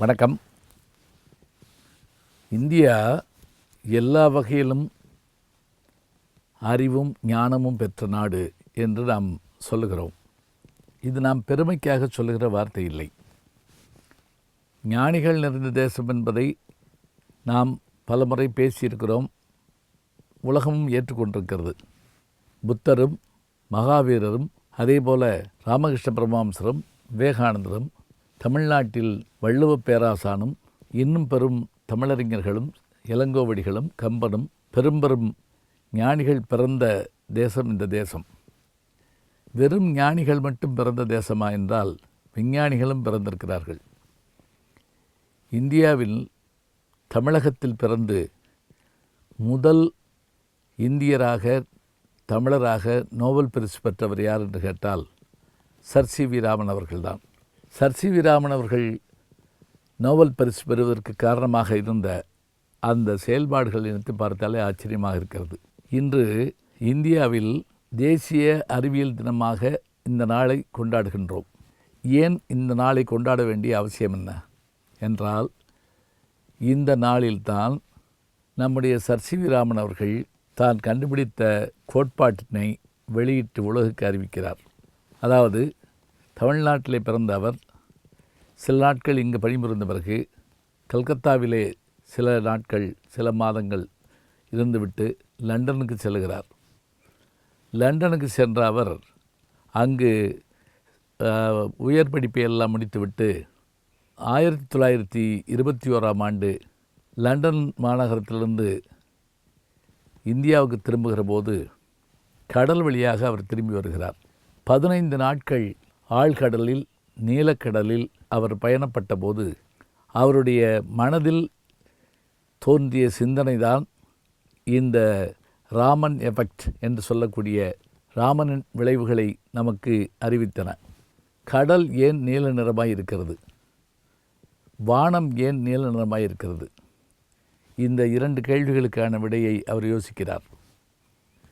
வணக்கம். இந்தியா எல்லா வகையிலும் அறிவும் ஞானமும் பெற்ற நாடு என்று நாம் சொல்லுகிறோம். இது நாம் பெருமைக்காக சொல்லுகிற வார்த்தை இல்லை. ஞானிகள் நிறைந்த தேசம் என்பதை நாம் பலமுறை பேசியிருக்கிறோம் உலகமும் ஏற்றுக்கொண்டிருக்கிறது. புத்தரும் மகாவீரரும் அதே போல் ராமகிருஷ்ண பரமஹம்சரும் விவேகானந்தரும் தமிழ்நாட்டில் வள்ளுவ பேராசானும் இன்னும் பெரும் தமிழறிஞர்களும் இளங்கோவடிகளும் கம்பனும் பெரும்பெரும் ஞானிகள் பிறந்த தேசம் இந்த தேசம். வெறும் ஞானிகள் மட்டும் பிறந்த தேசமா என்றால் விஞ்ஞானிகளும் பிறந்திருக்கிறார்கள். இந்தியாவில் தமிழகத்தில் பிறந்து முதல் இந்தியராக தமிழராக நோபல் பரிசு பெற்றவர் யார் என்று கேட்டால் சர் சி வி ராமன் அவர்கள்தான். சர் சி விராமன் அவர்கள் நோபல் பரிசு பெறுவதற்கு காரணமாக இருந்த அந்த செயல்பாடுகள் நினைத்து பார்த்தாலே ஆச்சரியமாக இருக்கிறது. இன்று இந்தியாவில் தேசிய அறிவியல் தினமாக இந்த நாளை கொண்டாடுகின்றோம். ஏன் இந்த நாளை கொண்டாட வேண்டிய அவசியம் என்ன? என்றால் இந்த நாளில்தான் நம்முடைய சர் சி வி ராமன் அவர்கள் தான் கண்டுபிடித்த கோட்பாட்டினை வெளியிட்டு உலகுக்கு அறிவிக்கிறார். அதாவது தமிழ்நாட்டிலே பிறந்த அவர் சில நாட்கள் இங்கு பணிபுரிந்த பிறகு கல்கத்தாவிலே சில நாட்கள் சில மாதங்கள் இருந்துவிட்டு லண்டனுக்கு செல்கிறார். லண்டனுக்கு சென்ற அவர் அங்கு உயர் படிப்பை எல்லாம் முடித்துவிட்டு ஆயிரத்தி தொள்ளாயிரத்தி இருபத்தி ஓராம் ஆண்டு லண்டன் மாநகரத்திலிருந்து இந்தியாவுக்கு திரும்புகிற போது கடல் வழியாக அவர் திரும்பி வருகிறார். பதினைந்து நாட்கள் ஆழ்கடலில் நீலக்கடலில் அவர் பயணப்பட்ட போது அவருடைய மனதில் தோன்றிய சிந்தனைதான் இந்த ராமன் எஃபெக்ட் என்று சொல்லக்கூடிய ராமனின் விளைவுகளை நமக்கு அறிவித்தன. கடல் ஏன் நீல நிறமாய் இருக்கிறது? வானம் ஏன் நீல நிறமாய் இருக்கிறது? இந்த இரண்டு கேள்விகளுக்கான விடையை அவர் யோசிக்கிறார்.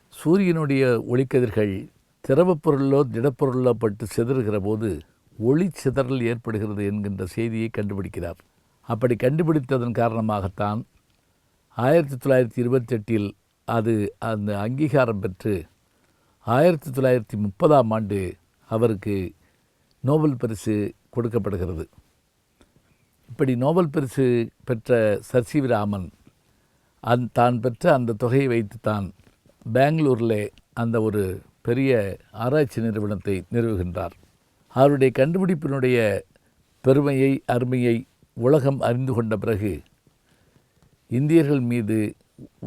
சூரியனுடைய ஒளிக்கதிர்கள் திரவப் பொருளோ திடப்பொருளோ பட்டு சிதறுகிற போது ஒளி சிதறல் ஏற்படுகிறது என்கின்ற செய்தியை கண்டுபிடிக்கிறார். அப்படி கண்டுபிடித்ததன் காரணமாகத்தான் ஆயிரத்தி தொள்ளாயிரத்தி இருபத்தெட்டில் அது அந்த அங்கீகாரம் பெற்று ஆயிரத்தி தொள்ளாயிரத்தி முப்பதாம் ஆண்டு அவருக்கு நோபல் பரிசு கொடுக்கப்படுகிறது. இப்படி நோபல் பரிசு பெற்ற சர் சி ராமன் அந் தான் பெற்ற அந்த தொகையை வைத்துத்தான் பெங்களூரில் அந்த ஒரு பெரிய ஆராய்ச்சி நிறுவனத்தை நிறுவுகின்றார். அவருடைய கண்டுபிடிப்பினுடைய பெருமையை அருமையை உலகம் அறிந்து கொண்ட பிறகு இந்தியர்கள் மீது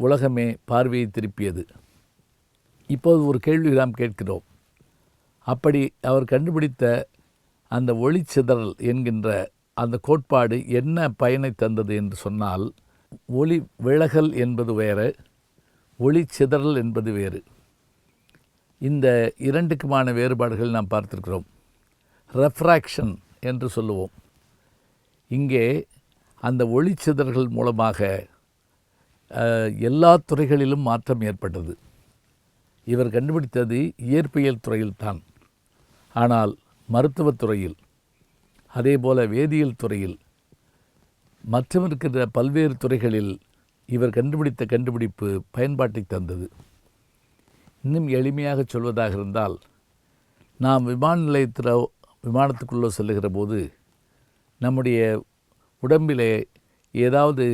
உலகமே பார்வையை திருப்பியது. இப்போது ஒரு கேள்வி நாம் கேட்கிறோம். அப்படி அவர் கண்டுபிடித்த அந்த ஒளிச்சிதறல் என்கின்ற அந்த கோட்பாடு என்ன பயனை தந்தது என்று சொன்னால் ஒளி விலகல் என்பது வேறு ஒளி சிதறல் என்பது வேறு. இந்த இரண்டுக்குமான வேறுபாடுகள் நாம் பார்த்திருக்கிறோம். ரெஃப்ராக்ஷன் என்று சொல்லுவோம். இங்கே அந்த ஒளிச்சிதறல்கள் மூலமாக எல்லா துறைகளிலும் மாற்றம் ஏற்பட்டது. இவர் கண்டுபிடித்தது இயற்பியல் துறையில்தான் ஆனால் மருத்துவத் துறையில் அதேபோல வேதியியல் துறையில் மற்றும் இருக்கின்ற பல்வேறு துறைகளில் இவர் கண்டுபிடித்த கண்டுபிடிப்பு பயன்பாட்டை தந்தது. இன்னும் எளிமையாக சொல்வதாக இருந்தால் நாம் விமான நிலையத்தில் விமானத்துக்குள்ளே செல்லுகிற போது நம்முடைய உடம்பிலே ஏதாவது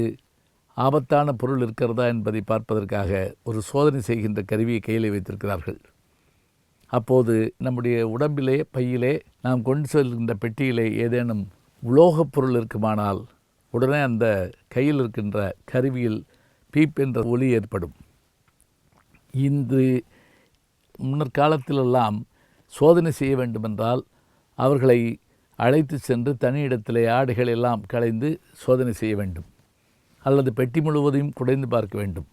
ஆபத்தான பொருள் இருக்கிறதா என்பதை பார்ப்பதற்காக ஒரு சோதனை செய்கின்ற கருவியை கையில் வைத்திருக்கிறார்கள். அப்போது நம்முடைய உடம்பிலே பையிலே நாம் கொண்டு செல்கின்ற பெட்டியிலே ஏதேனும் உலோகப் பொருள் இருக்குமானால் உடனே அந்த கையில் இருக்கின்ற கருவியில் பீப் என்ற ஒலி ஏற்படும். இன்று முன்னர் காலத்திலெல்லாம் சோதனை செய்ய வேண்டுமென்றால் அவர்களை அழைத்து சென்று தனி இடத்திலே ஆடைகள் எல்லாம் களைந்து சோதனை செய்ய வேண்டும். அல்லது பெட்டி முழுவதையும் குடைந்து பார்க்க வேண்டும்.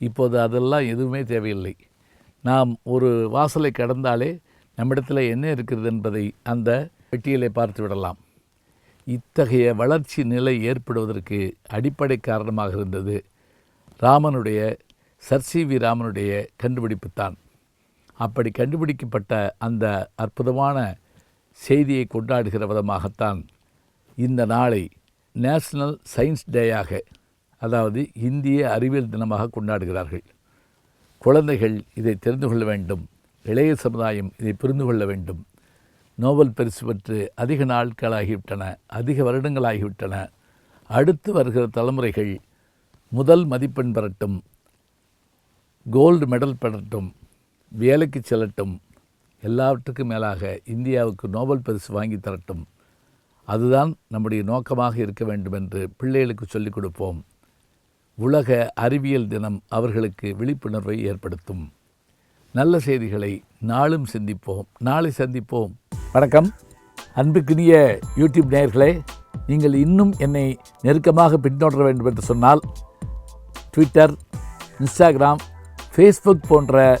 இப்போது அதெல்லாம் எதுவுமே தேவையில்லை. நாம் ஒரு வாசலை கடந்தாலே நம்மிடத்தில் என்ன இருக்கிறது என்பதை அந்த பெட்டியிலே பார்த்து விடலாம். இத்தகைய வளர்ச்சி நிலை ஏற்படுவதற்கு அடிப்படை காரணமாக இருந்தது ராமனுடைய சர் சி வி ராமனுடைய கண்டுபிடிப்புத்தான். அப்படி கண்டுபிடிக்கப்பட்ட அந்த அற்புதமான செய்தியை கொண்டாடுகிற விதமாகத்தான் இந்த நாளை நேஷ்னல் சயின்ஸ் டேயாக அதாவது இந்திய அறிவியல் தினமாக கொண்டாடுகிறார்கள். குழந்தைகள் இதை தெரிந்து கொள்ள வேண்டும் இளைய சமுதாயம் இதை புரிந்து கொள்ள வேண்டும். நோபல் பரிசு பெற்று அதிக நாட்களாகிவிட்டன அதிக வருடங்களாகிவிட்டன. அடுத்து வருகிற தலைமுறைகள் முதல் மதிப்பெண் பெறட்டும் கோல்டு மெடல் பெறட்டும். வேலைக்கு செல்லட்டும் எல்லாவற்றுக்கும் மேலாக இந்தியாவுக்கு நோபல் பரிசு வாங்கி தரட்டும். அதுதான் நம்முடைய நோக்கமாக இருக்க வேண்டும் என்று பிள்ளைகளுக்கு சொல்லிக் கொடுப்போம். உலக அறிவியல் தினம் அவர்களுக்கு விழிப்புணர்வை ஏற்படுத்தும். நல்ல செய்திகளை நாளும் சிந்திப்போம் நாளை சந்திப்போம். வணக்கம். அன்புக்குரிய யூடியூப் நேயர்களே நீங்கள் இன்னும் என்னை நெருக்கமாக பின்தொடர வேண்டும் என்று சொன்னால் ட்விட்டர் இன்ஸ்டாகிராம் ஃபேஸ்புக் போன்ற